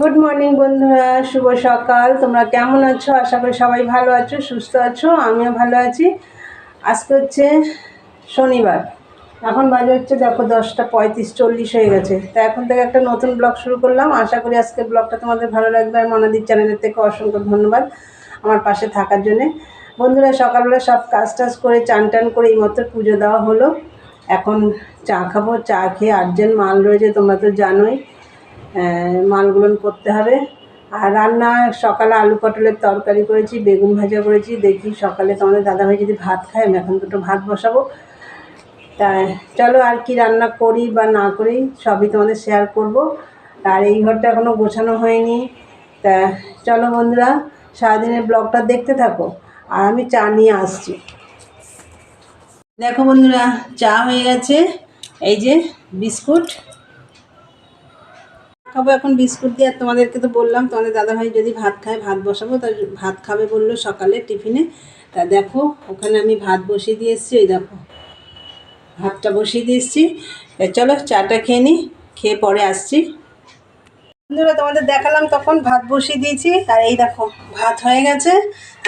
Good morning বন্ধুরা। শুভ সকাল। তোমরা কেমন আছো? আশা করি সবাই ভালো আছো, সুস্থ আছো। আমিও ভালো আছি। আজকে হচ্ছে শনিবার। এখন বাজে হচ্ছে, দেখো, দশটা পঁয়ত্রিশ, চল্লিশ হয়ে গেছে। তা এখন থেকে একটা নতুন ব্লগ শুরু করলাম। আশা করি আজকের ব্লগটা তোমাদের ভালো লাগবে। আর মনাদির চ্যানেলের থেকে অসংখ্য ধন্যবাদ আমার পাশে থাকার জন্যে। বন্ধুরা, সকালবেলা সব কাজ টাজ করে, চান টান করে এইমাত্র পুজো দেওয়া হলো। এখন চা খাব। চা খেয়ে আর্জেন্ট মাল রয়েছে, তোমরা তো জানোই। আহ, মালগুলো করতে হবে। আর রান্না সকালে আলু পটলের তরকারি করেছি বেগুন ভাজা করেছি। দেখি সকালে তোমাদের দাদাভাই যদি ভাত খায় আমি এখন দুটো ভাত বসাবো। তা চলো আর কি রান্না করি বা না করি সবই তোমাদের শেয়ার করব। আর এই ঘরটা এখনও গোছানো হয়নি। তা চলো বন্ধুরা সারাদিনের ব্লগটা দেখতে থাকো। আর আমি চা নিয়ে আসছি। দেখো বন্ধুরা চা হয়ে গেছে। এই যে বিস্কুট। খাব এখন বিস্কুট দিয়ে, আর তোমাদেরকে তো বললাম, তোমাদের দাদাভাই যদি ভাত খায়, ভাত বসাবো তা ভাত খাবে বলল সকালে টিফিনে। তা দেখো, ওখানে আমি ভাত বসিয়ে দিয়ে এসেছি ওই দেখো। ভাতটা বসিয়ে দিয়ে এসেছি। চলো, চাটা খেয়ে নিই খেয়ে পরে আসছি। বন্ধুরা, তোমাদের দেখালাম তখন ভাত বসিয়ে দিয়েছি, আর এই দেখো, ভাত হয়ে গেছে।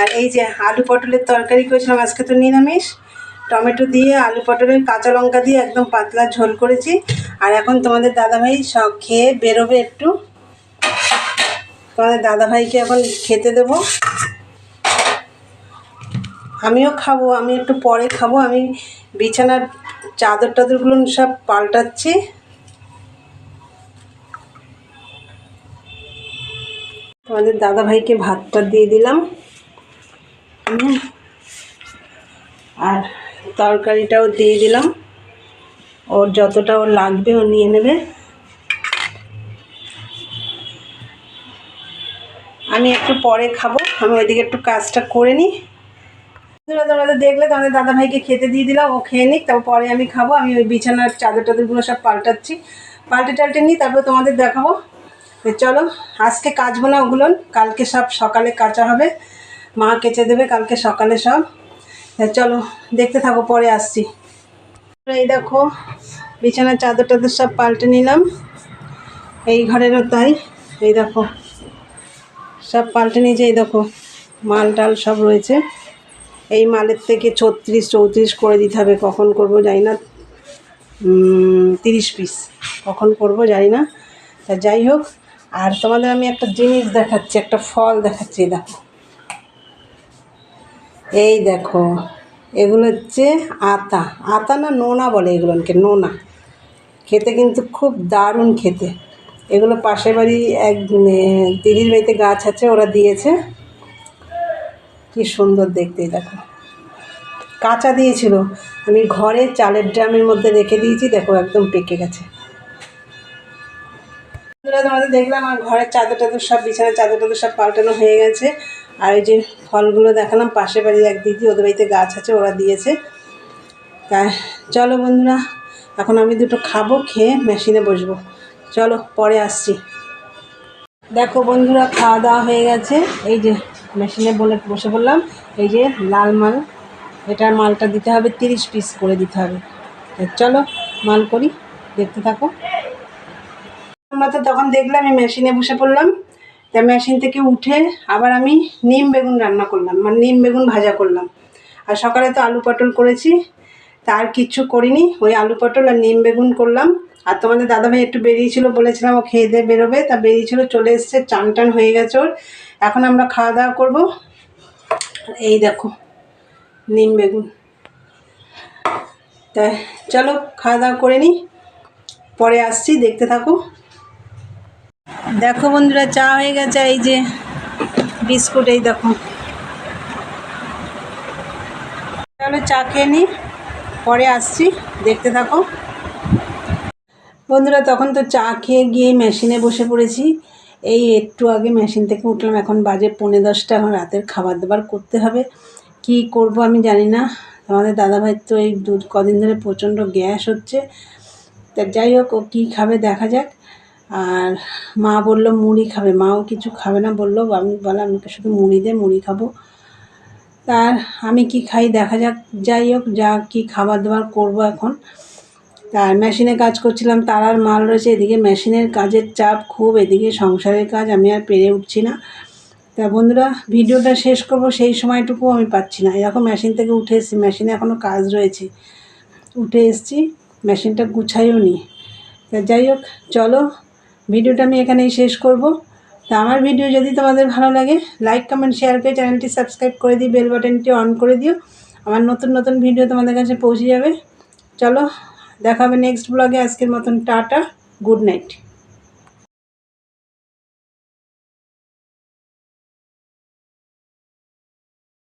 আর এই যে আলু পটলের তরকারি করেছিলাম, আজকে তো নিরামিষ। টমেটো দিয়ে, আলু পটলের কাঁচা লঙ্কা দিয়ে একদম পাতলা ঝোল করেছি। আর এখন তোমাদের দাদাভাই সব খেয়ে বেরোবে একটু। তোমাদের দাদাভাইকে এখন খেতে দেবো। আমিও খাব, আমি একটু পরে খাব। আমি বিছানার চাদর টাদরগুলো সব পাল্টাচ্ছি। তোমাদের দাদাভাইকে ভাতটা দিয়ে দিলাম। আর তরকারিটাও দিয়ে দিলাম। ওর যতটা ওর লাগবে ও নিয়ে নেবে। আমি একটু পরে খাব, আমি ওইদিকে একটু কাজটা করে নিই। তোমাদের দেখলে, তোমাদের দাদাভাইকে খেতে দিয়ে দিলাম, ও খেয়ে নিক, তারপর পরে আমি খাব। আমি ওই বিছানার চাদর টাদরগুলো সব পাল্টাচ্ছি। পাল্টে টাল্টে নিই, তারপর তোমাদের দেখাবো। চলো, আজকে কাচবো না ওগুলো, কালকে সব সকালে কাচা হবে। মা কেচে দেবে, কালকে সকালে সব। চলো, দেখতে থাকো, পরে আসছি। এই দেখো, বিছানার চাদর টাদর সব পাল্টে নিলাম। এই ঘরেরও তাই। এই দেখো, সব পাল্টে নিয়েছে, এই দেখো, মাল টাল সব রয়েছে। এই মালের থেকে ছত্রিশ চৌত্রিশ করে দিতে হবে, কখন করব জানি না। তিরিশ পিস, কখন করব জানি না। তা যাই হোক, আর তোমাদের আমি একটা জিনিস দেখাচ্ছি, একটা ফল দেখাচ্ছি দেখো। এই দেখো, এগুলো হচ্ছে আতা। আতা না নোনা বলে এগুলোকে, নোনা। খেতে কিন্তু খুব দারুণ খেতে। এগুলো পাশের বাড়ি এক দিদির বাড়িতে গাছ আছে, ওরা দিয়েছে। কি সুন্দর দেখতে দেখো। কাঁচা দিয়েছিল। আমি ঘরে চালের ড্রামের মধ্যে রেখে দিয়েছি, দেখো একদম পেকে গেছে। তোমাদের দেখলাম আমার ঘরের চাদর টাদর সব, বিছানার চাদর টাদর সব পাল্টানো হয়ে গেছে। আর এই যে ফলগুলো দেখালাম পাশের বাড়ির এক দিদি, ওদের বাড়িতে গাছ আছে, ওরা দিয়েছে। তা চলো বন্ধুরা, এখন আমি দুটো খাব, খেয়ে মেশিনে বসবো। চলো, পরে আসছি। দেখো বন্ধুরা, খাওয়া দাওয়া হয়ে গেছে। এই যে মেশিনে বলে বসে বললাম এই যে লাল মাল। এটার মালটা দিতে হবে, তিরিশ পিস করে দিতে হবে। চলো, মাল করি, দেখতে থাকো। আমরা তো তখন দেখলাম আমি মেশিনে বসে পড়লাম। তা মেশিন থেকে উঠে আবার আমি নিম বেগুন রান্না করলাম মানে নিম বেগুন ভাজা করলাম। আর সকালে তো আলু পটল করেছি তা আর কিচ্ছু করিনি, ওই আলু পটল আর নিম বেগুন করলাম। আর তোমাদের দাদাভাই একটু বেরিয়েছিল, বলেছিলাম ও খেয়ে দিয়ে বেরোবে, তা বেরিয়েছিল, চলে এসছে, চান টান হয়ে গেছে ওর। এখন আমরা খাওয়া দাওয়া করব। এই দেখো, নিম বেগুন। তা চলো খাওয়া দাওয়া করে নিই, পরে আসছি, দেখতে থাকো। দেখো বন্ধুরা, চা হয়ে গেছে, এই যে বিস্কুট, এই দেখো। তাহলে চা খেয়ে নিই পরে আসছি, দেখতে থাকো। বন্ধুরা, তখন তো চা খেয়ে গিয়ে মেশিনে বসে পড়েছি। এই একটু আগে মেশিন থেকে উঠলাম, এখন বাজে পৌনে দশটা, এখন রাতের খাবার দাবার করতে হবে। কি করব আমি জানি না। আমাদের দাদাভাই তো এই দু, কদিন ধরে প্রচণ্ড গ্যাস হচ্ছে। তা যাই হোক, ও কী খাবে দেখা যাক। আর মা বলল, মুড়ি খাবে। মাও কিছু খাবে না, বলল, আমি বললাম, আমি শুধু মুড়ি দে মুড়ি খাব। তার আমি কি খাই, দেখা যাক, যাই হোক, যা কি খাবার দাবার করব এখন। আর মেশিনে কাজ করছিলাম তারার মাল রয়েছে এদিকে। মেশিনের কাজের চাপ খুব, এদিকে সংসারের কাজ, আমি আর পেরে উঠছি না। তা বন্ধুরা, ভিডিওটা শেষ করব, সেই সময়টুকু আমি পাচ্ছি না। এরকম মেশিন থেকে উঠে এসেছি, মেশিনে এখনও কাজ রয়েছে। উঠে এসেছি, মেশিনটা গুছাইও নি। তা যাই হোক, চলো ভিডিওটা আমি এখানেই শেষ করব। তা আমার ভিডিও যদি তোমাদের ভালো লাগে লাইক কমেন্ট শেয়ার করে চ্যানেলটি সাবস্ক্রাইব করে দিই বেল বাটনটি অন করে দিও। আমার নতুন নতুন ভিডিও তোমাদের কাছে পৌঁছে যাবে। চলো, দেখা হবে নেক্সট ব্লগে আজকের মতন টাটা গুড নাইট